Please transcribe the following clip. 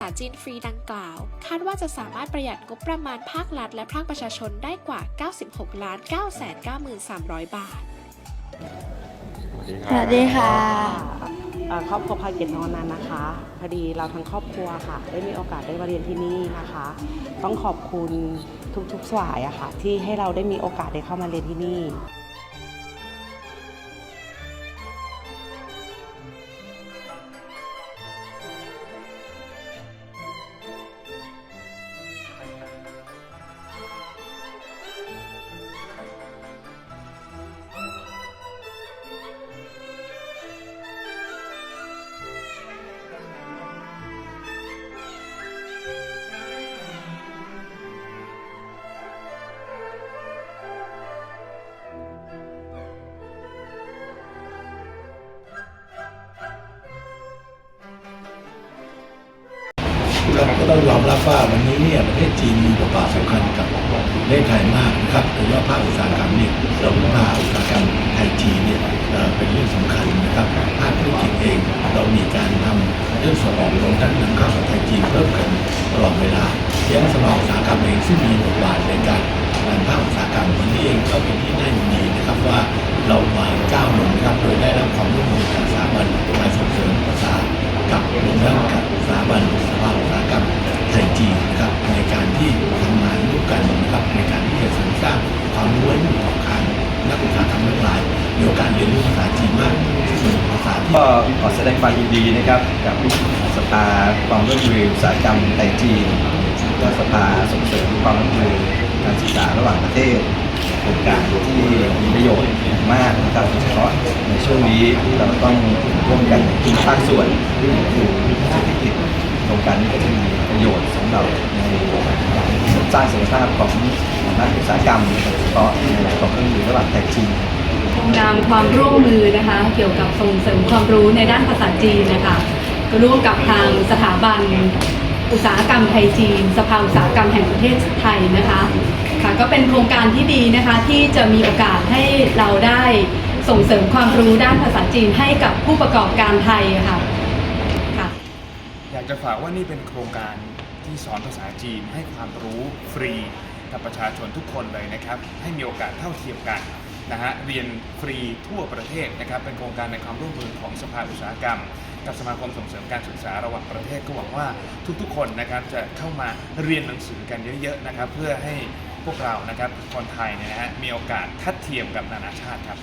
ภาษาจีนฟรีดังกล่าว คาดว่าจะสามารถประหยัดงบประมาณภาครัฐและภาคประชาชนได้กว่า 96 ล้าน 993,300 บาท สวัสดีค่ะเอ่อครอบครัวพาเกียรตินอนนันท์นะคะ พอดีเราทั้งครอบครัวค่ะ ได้มีโอกาสได้มาเรียนที่นี่นะคะ ต้องขอบคุณทุกๆฝ่ายอะค่ะ ที่ให้เราได้มีโอกาสได้เข้ามาเรียนที่นี่ ครับก็ต้องยอมรับว่าวันนี้เนี่ยประเทศจีนมีบทบาทสำคัญกับประเทศไทยมากนะครับโดยเฉพาะภาคอุตสาหกรรมเนี่ยเราพึ่งพาอุตสาหกรรมไทยจีนเนี่ยเป็นเรื่องสำคัญนะครับภาคธุรกิจเองเรามีการทำเรื่องส่งออกรวมทั้งนำเข้าของไทยจีนเพิ่มขึ้นตลอดเวลาอย่างสมาคมอุตสาหกรรมเองซึ่งมี ความรู้ให้ผู้ประกอบการนักอุตสาหกรรมทั้งหลายมีโอกาสเรียนรู้ภาษาจีนมากซึ่งเป็นภาษาที่ก็ขอแสดงความยินดีนะครับกับสภาความร่วมมืออุตสาหกรรมไทยจีนและสภาส่งเสริมความร่วมมือการศึกษาระหว่างประเทศโครงการที่มีประโยชน์มากนะครับโดยเฉพาะในช่วงนี้เราต้องร่วมกันทุกภาคส่วนคือเศรษฐกิจโครงการนี้ก็จะมีประโยชน์สำหรับในสร้างสถียภาพของ นักอุตสาหกรรมโดยเฉพาะในของเครื่องมือระหว่างไทยจีนนามความร่วมมือนะคะ เกี่ยวกับส่งเสริมความรู้ในด้านภาษาจีนนะคะร่วมกับทางสถาบันอุตสาหกรรมไทยจีน สภาอุตสาหกรรมแห่งประเทศไทยนะคะค่ะก็เป็นโครงการที่ดีนะคะที่จะมีโอกาสให้เราได้ส่งเสริมความรู้ด้านภาษาจีนให้กับผู้ประกอบการไทยค่ะค่ะอยากจะฝากว่านี่เป็นโครงการที่สอนภาษาจีนให้ความรู้ฟรี กับประชาชนทุกคนเลยนะครับ ให้มีโอกาสเท่าเทียมกันนะฮะเรียนฟรีทั่วประเทศนะครับ เป็นโครงการในความร่วมมือของสภาอุตสาหกรรม กับสมาคมส่งเสริมการศึกษาระหว่างประเทศก็หวังว่าทุกๆ คนนะครับจะเข้ามาเรียนหนังสือกันเยอะๆนะครับ เพื่อให้พวกเรานะครับคนไทยเนี่ยนะฮะมีโอกาสทัดเทียมกับนานาชาติครับ